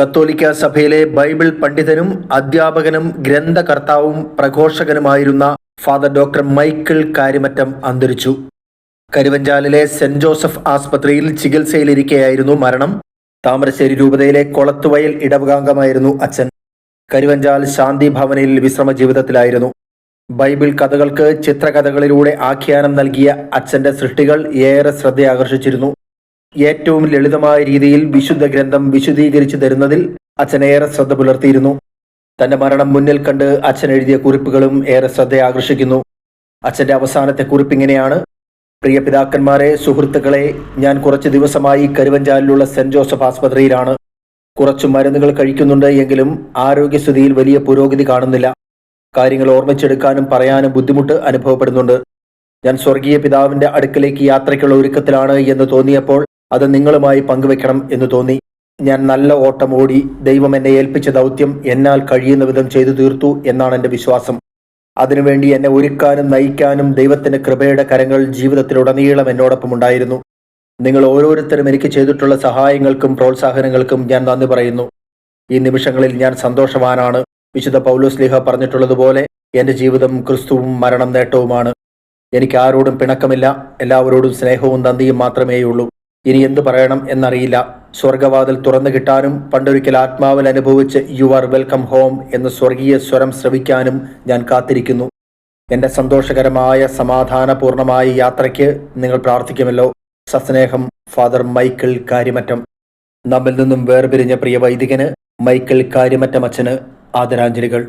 കത്തോലിക്ക സഭയിലെ ബൈബിൾ പണ്ഡിതനും അധ്യാപകനും ഗ്രന്ഥകർത്താവും പ്രഘോഷകനുമായിരുന്ന ഫാദർ ഡോക്ടർ മൈക്കിൾ കാര്യമറ്റം അന്തരിച്ചു. കരുവഞ്ചാലിലെ സെന്റ് ജോസഫ് ആസ്പത്രിയിൽ ചികിത്സയിലിരിക്കെയായിരുന്നു മരണം. താമരശ്ശേരി രൂപതയിലെ കൊളത്തുവയൽ ഇടവകാംഗമായിരുന്നു അച്ഛൻ. കരുവഞ്ചാൽ ശാന്തി ഭവനിൽ വിശ്രമ ജീവിതത്തിലായിരുന്നു. ബൈബിൾ കഥകൾക്ക് ചിത്രകഥകളിലൂടെ ആഖ്യാനം നൽകിയ അച്ഛന്റെ സൃഷ്ടികൾ ഏറെ ശ്രദ്ധയാകർഷിച്ചിരുന്നു. ഏറ്റവും ലളിതമായ രീതിയിൽ വിശുദ്ധ ഗ്രന്ഥം വിശദീകരിച്ചു തരുന്നതിൽ അച്ഛൻ ഏറെ ശ്രദ്ധ പുലർത്തിയിരുന്നു. തന്റെ മരണം മുന്നിൽ കണ്ട് അച്ഛൻ എഴുതിയ കുറിപ്പുകളും ഏറെ ശ്രദ്ധ ആകർഷിക്കുന്നു അച്ഛന്റെ അവസാനത്തെ കുറിപ്പ് ഇങ്ങനെയാണ്. പ്രിയ പിതാക്കന്മാരെ സുഹൃത്തുക്കളെ ഞാൻ കുറച്ച് ദിവസമായി കരുവഞ്ചാലിലുള്ള സെന്റ് ജോസഫ് ആസ്പത്രിയിലാണ്. കുറച്ചു മരുന്നുകൾ കഴിക്കുന്നുണ്ട് എങ്കിലും ആരോഗ്യസ്ഥിതിയിൽ വലിയ പുരോഗതി കാണുന്നില്ല. കാര്യങ്ങൾ ഓർമ്മിച്ചെടുക്കാനും പറയാനും ബുദ്ധിമുട്ട് അനുഭവപ്പെടുന്നുണ്ട്. ഞാൻ സ്വർഗീയ പിതാവിന്റെ അടുക്കലേക്ക് യാത്രയ്ക്കുള്ള ഒരുക്കത്തിലാണ് എന്ന് തോന്നിയപ്പോൾ അത് നിങ്ങളുമായി പങ്കുവെക്കണം എന്ന് തോന്നി. ഞാൻ നല്ല ഓട്ടം ഓടി ദൈവം എന്നെ ഏൽപ്പിച്ച ദൗത്യം എന്നാൽ കഴിയുന്ന വിധം ചെയ്തു തീർത്തു എന്നാണ് എന്റെ വിശ്വാസം. അതിനുവേണ്ടി എന്നെ ഒരുക്കാനും നയിക്കാനും ദൈവത്തിന്റെ കൃപയുടെ കരങ്ങൾ ജീവിതത്തിലുടനീളം എന്നോടൊപ്പം ഉണ്ടായിരുന്നു. നിങ്ങൾ ഓരോരുത്തരും എനിക്ക് ചെയ്തിട്ടുള്ള സഹായങ്ങൾക്കും പ്രോത്സാഹനങ്ങൾക്കും ഞാൻ നന്ദി പറയുന്നു. ഈ നിമിഷങ്ങളിൽ ഞാൻ സന്തോഷവാനാണ്. വിശുദ്ധ പൗലോസ് ലിഹ പറഞ്ഞിട്ടുള്ളതുപോലെ എന്റെ ജീവിതം ക്രിസ്തുവും മരണം നേട്ടവുമാണ്. എനിക്ക് ആരോടും പിണക്കമില്ല. എല്ലാവരോടും സ്നേഹവും നന്ദിയും മാത്രമേയുള്ളൂ. ഇനി എന്തു പറയണം എന്നറിയില്ല. സ്വർഗവാതിൽ തുറന്നു കിട്ടാനും പണ്ടൊരിക്കൽ ആത്മാവിൽ അനുഭവിച്ച് യു ആർ വെൽക്കം ഹോം എന്ന സ്വർഗീയ സ്വരം ശ്രവിക്കാനും ഞാൻ കാത്തിരിക്കുന്നു. എന്റെ സന്തോഷകരമായ സമാധാനപൂർണമായ യാത്രയ്ക്ക് നിങ്ങൾ പ്രാർത്ഥിക്കുമല്ലോ. സസ്നേഹം ഫാദർ മൈക്കിൾ കാര്യമറ്റം. നമ്മിൽ നിന്നും വേർപിരിഞ്ഞ പ്രിയ വൈദികന് മൈക്കിൾ കാര്യമറ്റം അച്ഛന് ആദരാഞ്ജലികൾ.